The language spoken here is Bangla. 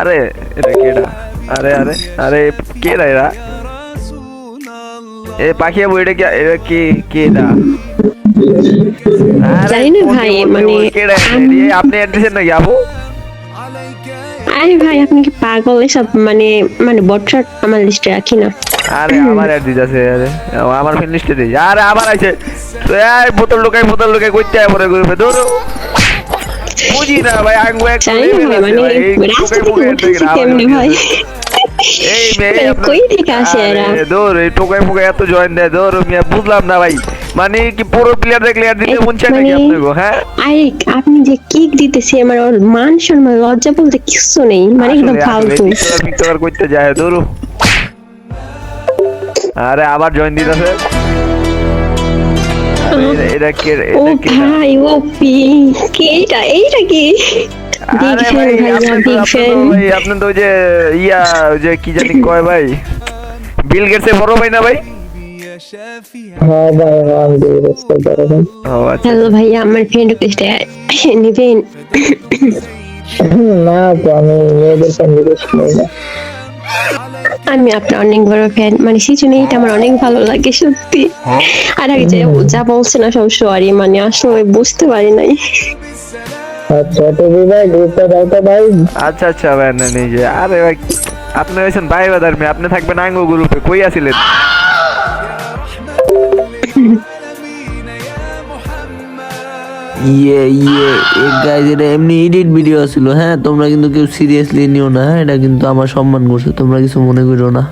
আরে এটা কেডা? আরে আরে আরে কেডা এরা? এ পাখি আবু এটা কি এটা কি কেডা? জানি না ভাই, মানে? আপনি অ্যাড্রেসের নাকি আবু আরে ভাই আপনি কি পাগল? এসব মানে মানে বটশট আমার লিস্টে রাখি না। আরে আমার অ্যাড্রেস আছে আরে। আমার ফ্রেন্ড লিস্টে দিই আরে আবার আছে এই বোতল লোকাই বোতল লোকাই কইতে পরে করবে দৌড়ো বুঝি না ভাই আঙ্গু এক মানে কেমনি ভাই এই মেয়ে কই থেকে আসে এরা? দৌড় এই এত জয়েন দেয় দৌড় মিয়া বুঝলাম না ভাই মানে কি পুরো প্লেয়ার দেখলে আর দিতে মন চায় নাকি আপনাকে হ্যাঁ আরে আপনি যে কিক দিতেছি আমার মান সম্মান লজ্জা বলতে কিছু নেই মানে একদম ফালতু করতে যায় দৌড়ো আরে আবার জয়েন দিতেছে এটা কে ও ভাই ও পি কি এটা এইটা কি? আরে ভাই আপনি তো ওই যে ইয়া ওই যে কি জানি কয় ভাই? বিল গেটসের বড় ভাই না ভাই? হ্যাঁ ভাই হ্যাঁ আচ্ছা। হ্যালো ভাইয়া আমার ফ্রেন্ড রিকোয়েস্ট নেবেন। না তো আমি মেয়েদের সঙ্গে বেশ করি না। আমি আপনার অনেক বড় ফ্যান মানে সেই জন্য এটা আমার অনেক ভালো লাগে সত্যি। আর আগে যে যা বলছে না সব সরি মানে আসলে বুঝতে পারি নাই। আচ্ছা তো ভাই গ্রুপটা দাও তো ভাই। আচ্ছা আচ্ছা ভাই না নিজে আরে ভাই আপনি হয়েছেন ভাই বাদার মেয়ে আপনি থাকবেন আঙ্গো গ্রুপে কই আছিলেন? ইয়ে ইয়ে গাইজ এটা এমনি এডিট ভিডিও ছিল হ্যাঁ? তোমরা কিন্তু কেউ সিরিয়াসলি নিও না হ্যাঁ? এটা কিন্তু আমার সম্মান করছে তোমরা কিছু মনে করো না।